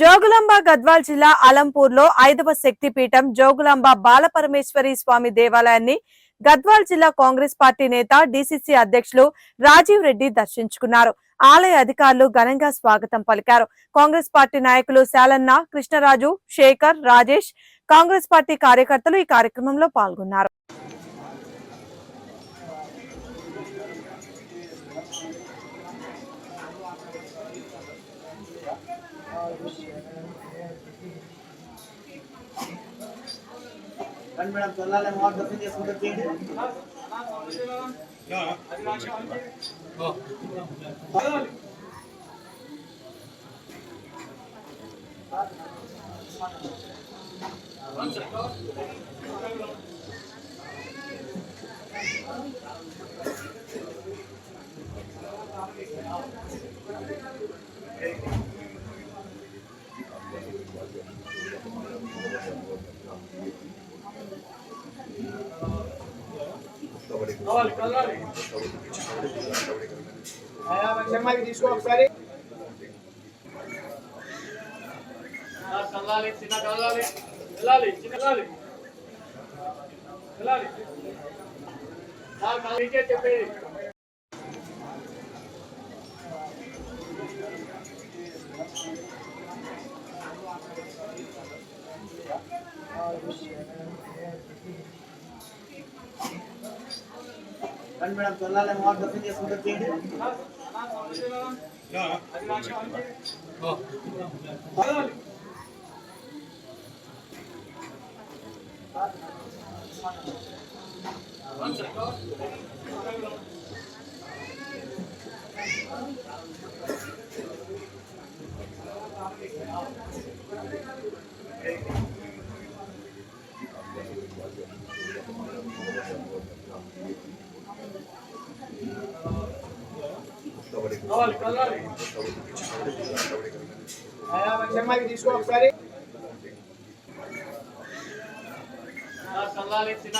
జోగులాంబ గద్వాల్ జిల్లా అలంపూర్లో ఐదవ శక్తిపీఠం జోగులాంబ బాలపరమేశ్వరి స్వామి దేవాలయాన్ని గద్వాల్ జిల్లా కాంగ్రెస్ పార్టీ నేత డిసిసి అధ్యక్షులు రాజీవ్ రెడ్డి దర్శించుకున్నారు. ఆలయ అధికారులు ఘనంగా స్వాగతం పలికారు. కాంగ్రెస్ పార్టీ నాయకులు శాలన్న కృష్ణరాజు శేఖర్ రాజేష్ కాంగ్రెస్ పార్టీ కార్యకర్తలు ఈ కార్యక్రమంలో పాల్గొన్నారు. రండి మేడం చల్లాలి అమ్మవారు దర్శనం చేసుకుంటూ చేయండి ఆయా శర్మకి తీసుకో ఒకసారి. కల్లాలి చిన్న కల్లాలి. వెళ్ళాలి చిన్న వెళ్ళాలి. కల్లాలికే చెప్పేది. రండి మేడం చల్లాలి అమ్మవారు దర్శనం చేసుకుంటూ చేయండి కల్లాలి కల్లాలి ఆయా తీసుకో ఒకసారి. చిన్న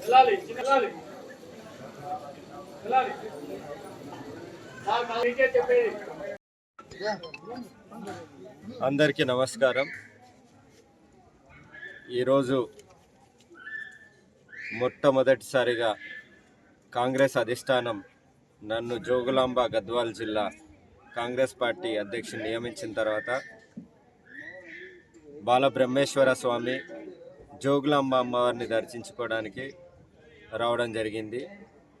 వెళ్ళాలి చిన్న వెళ్ళాలి. చెప్పేది. అందరికీ నమస్కారం. ఈరోజు మొట్టమొదటిసారిగా కాంగ్రెస్ అధిష్టానం నన్ను జోగులాంబ గద్వాల్ జిల్లా కాంగ్రెస్ పార్టీ అధ్యక్షుని నియమించిన తర్వాత బాలబ్రహ్మేశ్వర స్వామి జోగులాంబ అమ్మవారిని దర్శించుకోవడానికి రావడం జరిగింది.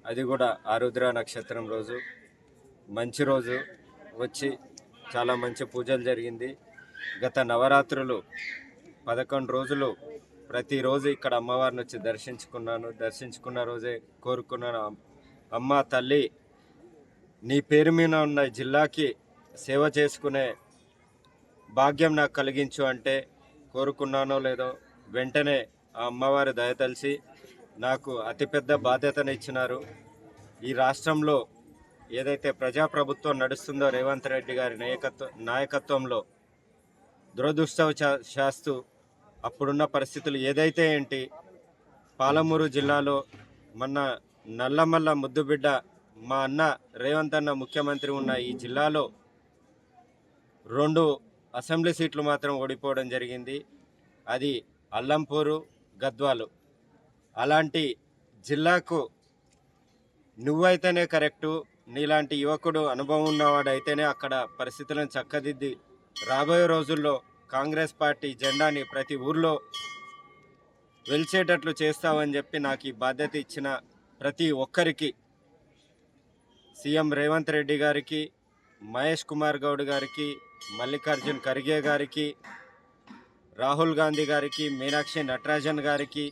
అది కూడా ఆరుద్ర నక్షత్రం రోజు. మంచి రోజు. వచ్చి చాలా మంచి పూజలు జరిగింది. గత నవరాత్రులు పదకొండు రోజులు ప్రతిరోజు ఇక్కడ అమ్మవారిని వచ్చి దర్శించుకున్నాను. దర్శించుకున్న రోజే కోరుకున్నాను. అమ్మ తల్లి నీ పేరు మీద ఉన్న జిల్లాకి సేవ చేసుకునే భాగ్యం నాకు కలిగించు అంటే కోరుకున్నానో లేదో వెంటనే ఆ అమ్మవారి దయతలిసి నాకు అతిపెద్ద బాధ్యతను ఇచ్చినారు. ఈ రాష్ట్రంలో ఏదైతే ప్రజాప్రభుత్వం నడుస్తుందో రేవంత్ రెడ్డి గారి నాయకత్వ నాయకత్వంలో దురదృష్టవ శాస్తు అప్పుడున్న పరిస్థితులు ఏదైతే ఏంటి? పాలమూరు జిల్లాలో మొన్న నల్లమల్ల ముద్దుబిడ్డ మా అన్న రేవంత్ అన్న ముఖ్యమంత్రి ఉన్న ఈ జిల్లాలో రెండు అసెంబ్లీ సీట్లు మాత్రం ఓడిపోవడం జరిగింది. అది అల్లంపూరు గద్వాలు. అలాంటి జిల్లాకు నువ్వైతేనే కరెక్టు నీలాంటి యువకుడు అనుభవం ఉన్నవాడు అయితేనే అక్కడ పరిస్థితులను చక్కదిద్ది రాబోయే రోజుల్లో కాంగ్రెస్ పార్టీ జెండాని ప్రతి ఊర్లో వెలిచేటట్లు చేస్తావని చెప్పి నాకు ఈ బాధ్యత ఇచ్చిన ప్రతి ఒక్కరికి సీఎం రేవంత్ రెడ్డి గారికి మహేష్ కుమార్ గౌడ్ గారికి మల్లికార్జున్ ఖర్గే గారికి రాహుల్ గాంధీ గారికి మీనాక్షి నటరాజన్ గారికి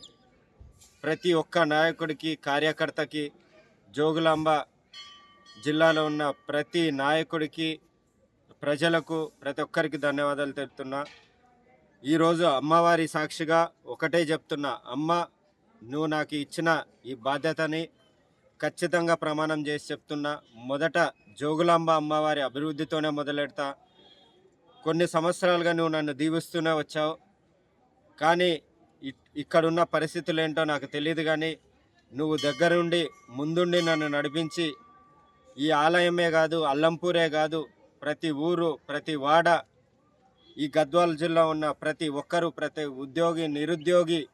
ప్రతి ఒక్క నాయకుడికి కార్యకర్తకి జోగులాంబ జిల్లాలో ఉన్న ప్రతి నాయకుడికి ప్రజలకు ప్రతి ఒక్కరికి ధన్యవాదాలు తెలుపుతున్నా. ఈరోజు అమ్మవారి సాక్షిగా ఒకటే చెప్తున్నా అమ్మ నువ్వు నాకు ఇచ్చిన ఈ బాధ్యతని ఖచ్చితంగా ప్రమాణం చేసి చెప్తున్నా. మొదట జోగులాంబ అమ్మవారి అభివృద్ధితోనే మొదలెడతా. కొన్ని సంవత్సరాలుగా నువ్వు నన్ను దీవిస్తూనే వచ్చావు. కానీ ఇ- ఇక్కడున్న పరిస్థితులు ఏంటో నాకు తెలియదు కానీ నువ్వు దగ్గరుండి ముందుండి నన్ను నడిపించి ఈ ఆలయమే కాదు అల్లంపూరే కాదు ప్రతి ఊరు ప్రతి వాడ ఈ గద్వాల జిల్లా ఉన్న ప్రతి ఒక్కరు ప్రతి ఉద్యోగి నిరుద్యోగి